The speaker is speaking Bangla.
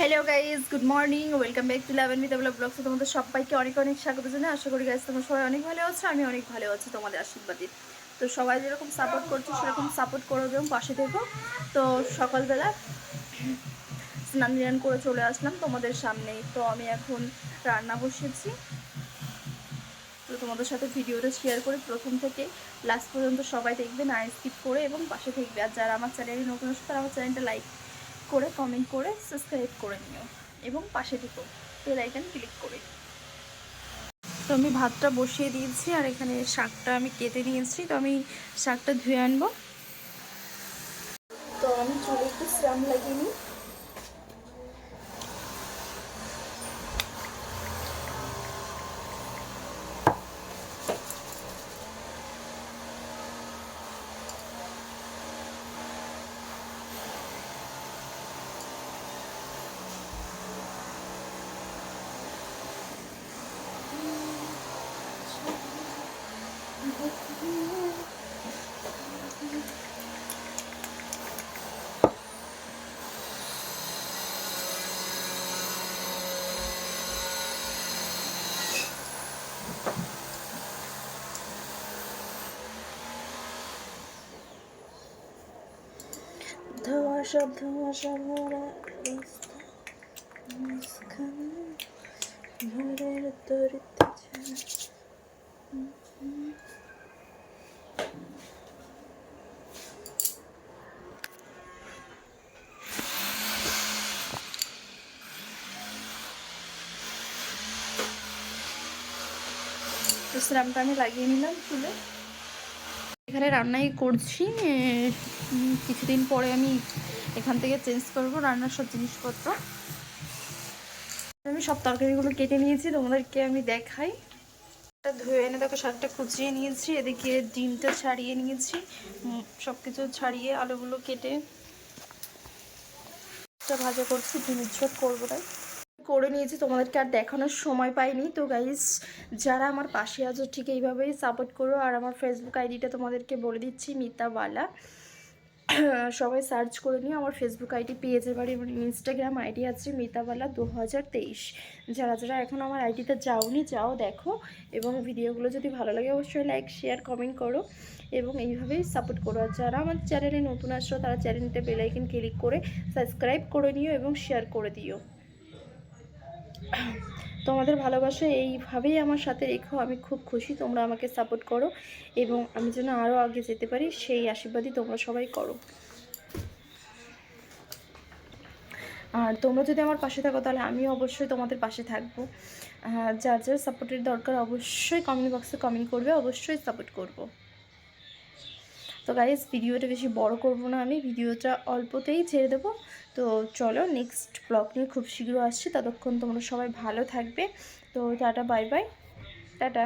Hello guys good morning welcome back to leven with blog তোমাদের সবাইকে অনেক অনেক স্বাগত জানাই। আশা করি গাইজ তোমার সবাই অনেক ভালো আছো, আমি অনেক ভালো আছি তোমাদের আশীর্বাদে। তো সবাই যেরকম সাপোর্ট করছ, সেরকম সাপোর্ট করো দেবো পাশে থেকো। তো সকালবেলা স্নান টান করে চলে আসলাম তোমাদের সামনেই তো আমি এখন রান্না বসিয়েছি। তো তোমাদের সাথে ভিডিওটা শেয়ার করে প্রথম থেকে। লাস্ট পর্যন্ত সবাই দেখবে না স্কিপ করে এবং পাশে থাকবে। আর যারা আমার চ্যানেলে নতুন আসছে তারা আমার চ্যানেলটা লাইক করে কমেন্ট করে সাবস্ক্রাইব করে নিও। এবং পাশে থেকো বেল আইকন ক্লিক করে তো আমি ভাতটা বসিয়ে দিয়েছি, আর এখানে শাকটা আমি কেটে নিয়েছি। তো আমি শাকটা ধুয়ে আনব। তো আমি চুলে একটু শ্রাম লাগিয়ে নিই। ধোঁয়াশা ধোঁয়াশা ভরা রাস্তা ঘরের তরিতে তো স্রামটা আমি লাগিয়ে নিলাম চুলে। এখানে রান্নাই করছি কিছুদিন পরে আমি এখান থেকে চেঞ্জ করব রান্নার সব জিনিসপত্র। আমি সব তরকারিগুলো কেটে নিয়েছি, তোমাদেরকে আমি দেখাই। এটা ধুয়ে এনে দেখো, শাকটা কুচিয়ে নিয়েছি, এদিকে ডিমটা ছাড়িয়ে নিয়েছি সব কিছু ছাড়িয়ে আলুগুলো কেটে। ভাজা করছি ডিমের ঝোল করব তাই করে নিয়েছি, তোমাদেরকে আর দেখানোর সময় পাইনি। তো গাইজ যারা আমার পাশে আছো, ঠিক এইভাবেই সাপোর্ট করো। আর আমার ফেসবুক আইডিটা তোমাদেরকে বলে দিচ্ছি, মিতাবালা। সবাই সার্চ করে নিও। আমার ফেসবুক আইডি পেয়ে যাবে। এবং ইনস্টাগ্রাম আইডি আছে মিতাবালা দু হাজার তেইশ। যারা যারা এখন আমার আইডিতে যাওনি, যাও দেখো। এবং ভিডিওগুলো যদি ভালো লাগে, অবশ্যই লাইক শেয়ার কমেন্ট করো। এবং এইভাবেই সাপোর্ট করো। আর যারা আমার চ্যানেলে নতুন আসছো, তারা চ্যানেলটা বেলাইকন ক্লিক করে সাবস্ক্রাইব করে নিও এবং শেয়ার করে দিও। তোমাদের ভালোবাসা এইভাবেই আমার সাথে রেখো, আমি খুব খুশি, তোমরা আমাকে সাপোর্ট করো এবং আমি যেন আরও আগে যেতে পারি, সেই আশীর্বাদই তোমরা সবাই করো। আর তোমরা যদি আমার পাশে থাকো, তাহলে আমি অবশ্যই তোমাদের পাশে থাকব। যার যার সাপোর্টের দরকার অবশ্যই কমেন্ট বক্সে কমেন্ট করবে, অবশ্যই সাপোর্ট করব। তো গাইজ ভিডিওটা বেশি বড় করব না আমি, ভিডিওটা অল্পতেই ছেড়ে দেবো। তো চলো নেক্সট ব্লগ নিয়ে খুব শীঘ্র আসছি, ততক্ষণ তোমরা সবাই ভালো থাকবে। তো টাটা বাই বাই টাটা।